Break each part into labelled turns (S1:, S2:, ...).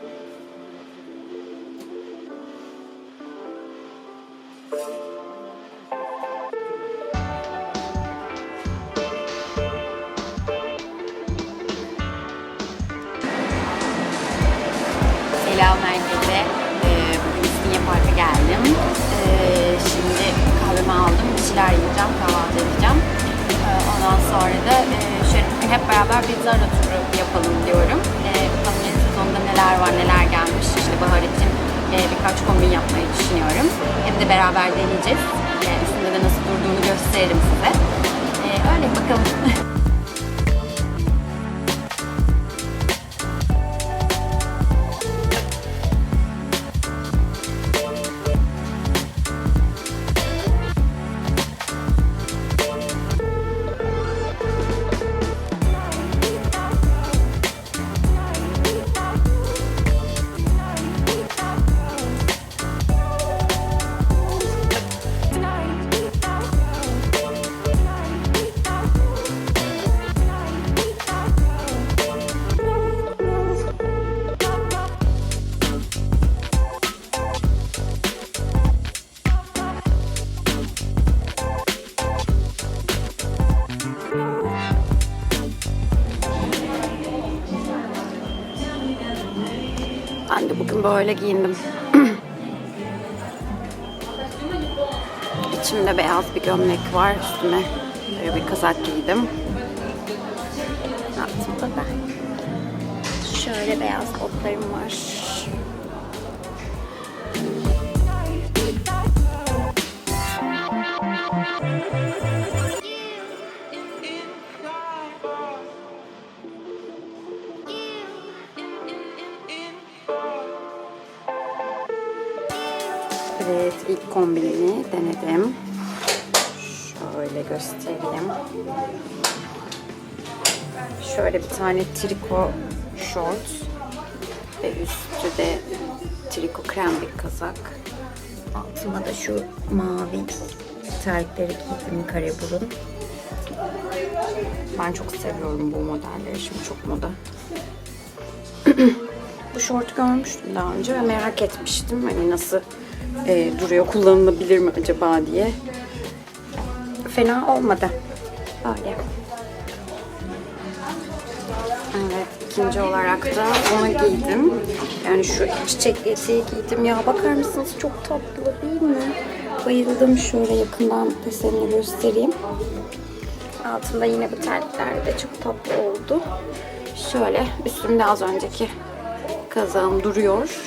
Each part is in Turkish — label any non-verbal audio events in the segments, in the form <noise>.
S1: Selam herkese. Ee, bugün İstinye Park'a geldim. Ee, şimdi kahvemi aldım. Bir şeyler yiyeceğim, kahvaltı edeceğim. Ee, ondan sonra da e, şöyle hep beraber bir Zara turu yapalım diyorum. Neler var, neler gelmiş. İşte bahar e, birkaç kombin yapmayı düşünüyorum. Hem de beraber deneyeceğiz. Ee, üstünde de nasıl durduğunu gösteririm size. Ee, öyle bakalım. <laughs> böyle giyindim. <clears throat> İçimde beyaz bir gömlek var. Üstüne böyle bir kazak giydim. Altımda da şöyle beyaz botlarım var. Kombinimi denedim. Şöyle göstereyim. Şöyle bir tane triko short ve üstü de triko krem bir kazak. Altıma da şu mavi terlikleri giydim kare burun. Ben çok seviyorum bu modelleri. Şimdi çok moda. <clears throat> Bu şortu görmüştüm daha önce ve merak etmiştim. Hani nasıl e, duruyor, kullanılabilir mi acaba diye. Fena olmadı. Böyle. Evet, ikinci olarak da onu giydim. Yani şu çiçek eteği giydim. Ya bakar mısınız çok tatlı değil mi? Bayıldım. Şöyle yakından desenini göstereyim. Altında yine bu terlikler de çok tatlı oldu. Şöyle üstümde az önceki kazağım duruyor.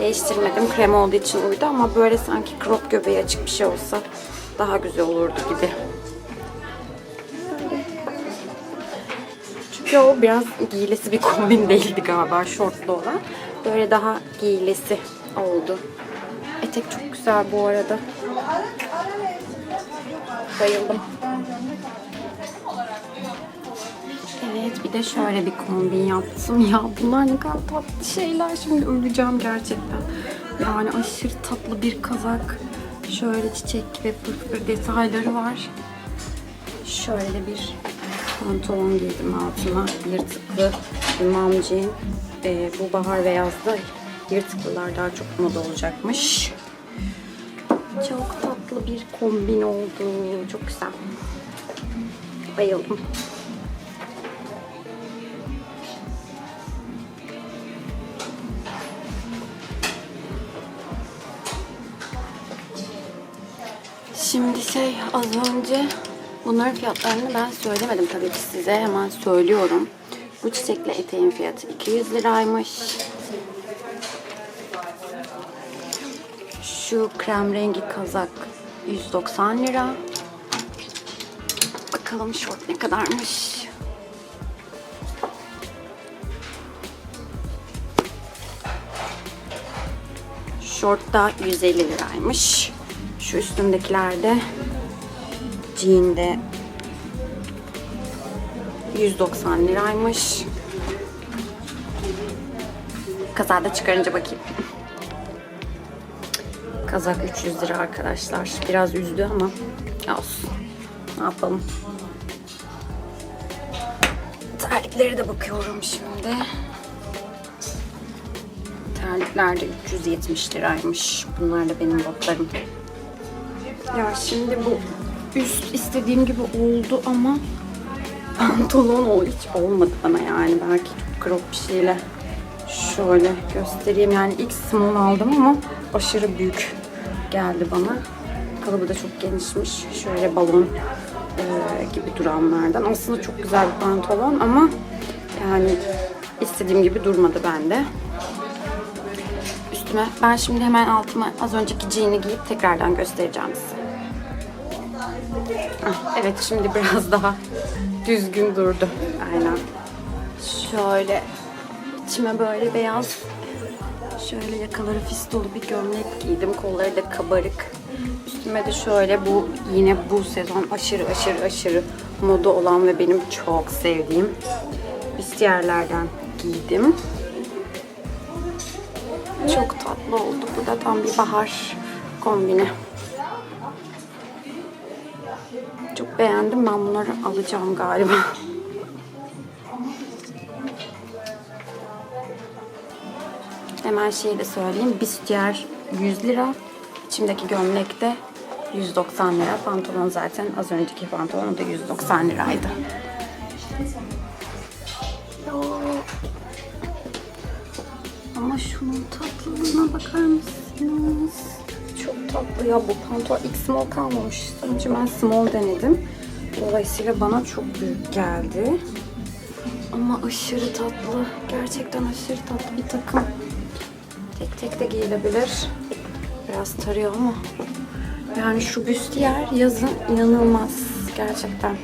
S1: Değiştirmedim. Krem olduğu için uydu ama böyle sanki crop göbeği açık bir şey olsa daha güzel olurdu gibi. Çünkü o biraz giyilesi bir kombin değildi galiba şortlu olan. Böyle daha giyilesi oldu. Etek çok güzel bu arada. Bayıldım. Bir de şöyle bir kombin yaptım. <laughs> Ya bunlar ne kadar tatlı şeyler. Şimdi öleceğim gerçekten. Yani aşırı tatlı bir kazak. Şöyle çiçek ve pırpır detayları var. Şöyle bir pantolon giydim altına. Yırtıklı bir mom jean. Ee, bu bahar ve yazda yırtıklılar daha çok moda olacakmış. Çok tatlı bir kombin oldu. Çok güzel. Bayıldım. Şimdi şey az önce bunların fiyatlarını ben söylemedim tabii ki size hemen söylüyorum. Bu çiçekli eteğin fiyatı 200 liraymış. Şu krem rengi kazak 190 lira. Bakalım şort ne kadarmış. Şort da 150 liraymış. Şu üstümdekiler de jean'de 190 liraymış. Kazada çıkarınca bakayım. Kazak 300 lira arkadaşlar. Biraz üzdü ama olsun. Ne yapalım. Terliklere de bakıyorum şimdi. terlikler de 370 liraymış. Bunlar da benim botlarım. Ya şimdi bu üst istediğim gibi oldu ama pantolon o hiç olmadı bana yani. Belki çok crop bir şeyle şöyle göstereyim. Yani ilk small aldım ama aşırı büyük geldi bana. Kalıbı da çok genişmiş. Şöyle balon e, gibi duranlardan. Aslında çok güzel bir pantolon ama yani istediğim gibi durmadı bende. Üstüme ben şimdi hemen altıma az önceki jean'i giyip tekrardan göstereceğim size. Ah, Evet şimdi biraz daha düzgün durdu. Aynen. Şöyle içime böyle beyaz şöyle yakaları fistolu bir gömlek giydim. Kolları da kabarık. Üstüme de şöyle bu yine bu sezon aşırı aşırı aşırı moda olan ve benim çok sevdiğim büstiyerlerden giydim. Çok tatlı oldu. Bu da tam bir bahar kombini. Beğendim. Ben bunları alacağım galiba. Hemen şeyi de söyleyeyim. Bistiyer 100 lira. İçimdeki gömlek de 190 lira. Pantolon zaten az önceki pantolon da 190 liraydı. Ama şunun tatlılığına bakar mısınız? Tatlı ya bu pantolon ilk small kalmamış. Önce ben small denedim. Dolayısıyla bana çok büyük geldi. Ama aşırı tatlı. Gerçekten aşırı tatlı bir takım. Tek tek de giyilebilir. Biraz tarıyor ama. Yani şu büstiyer yazın inanılmaz. Gerçekten.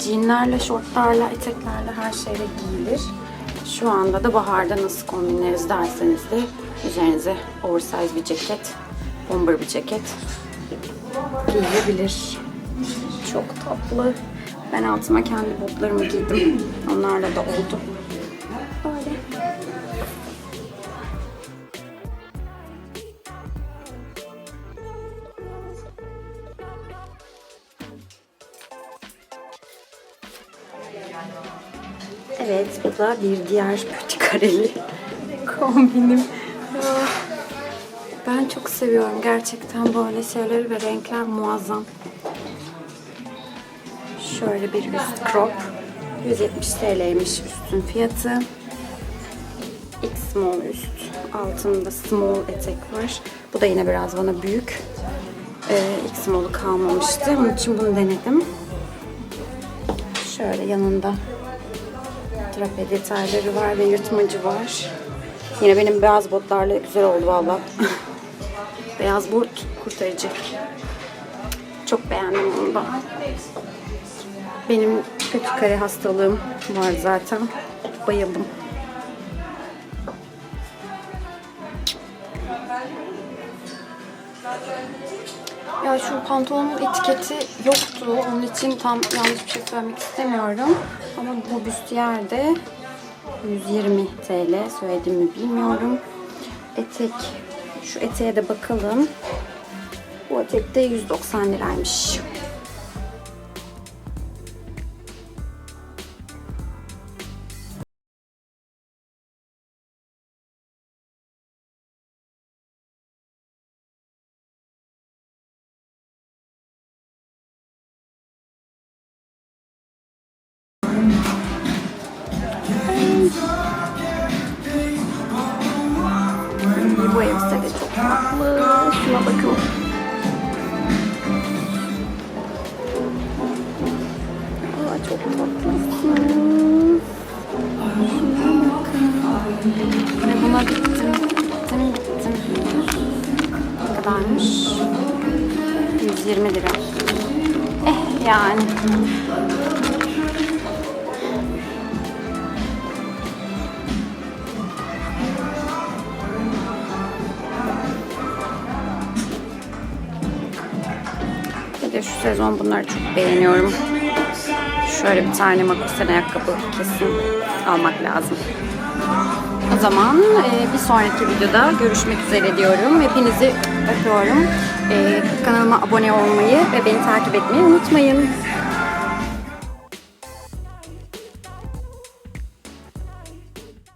S1: Jeanlerle, şortlarla, eteklerle her şeyle giyilir. Şu anda da baharda nasıl kombinleriz derseniz de üzerinize oversize bir ceket, bomber bir ceket giyilebilir. Çok tatlı. Ben altıma kendi botlarımı giydim. Onlarla da oldu. Böyle. Da bir diğer <laughs> pötü kareli kombinim. Ah, Ben çok seviyorum gerçekten böyle şeyleri ve renkler muazzam. Şöyle bir üst crop. 170 TL'ymiş üstün fiyatı. X small üst. Altında small etek var. Bu da yine biraz bana büyük. Ee, X small'u kalmamıştı. Onun için bunu denedim. Şöyle yanında trape detayları var ve yırtmacı var. Yine benim beyaz botlarla güzel oldu valla. <laughs> beyaz bot kurtarıcı. Çok beğendim bunu da. Benim kötü kare hastalığım var zaten. Bayıldım. Pantolonun etiketi yoktu. Onun için tam yanlış bir şey söylemek istemiyorum. Ama bu büstiyerde 120 TL söyledim mi bilmiyorum. Etek, şu eteğe de bakalım. Bu etek de 190 liraymış. Bakın. Aa, çok tatlısın. Şuna bakın. Ve buna gittim, gittim, gittim. Ne kadarmış? 120 lira. Eh yani. Şu sezon bunları çok beğeniyorum. Şöyle bir tane makusen ayakkabı kesin almak lazım. O zaman e, bir sonraki videoda görüşmek üzere diyorum. Hepinizi öpüyorum. E, kanalıma abone olmayı ve beni takip etmeyi unutmayın.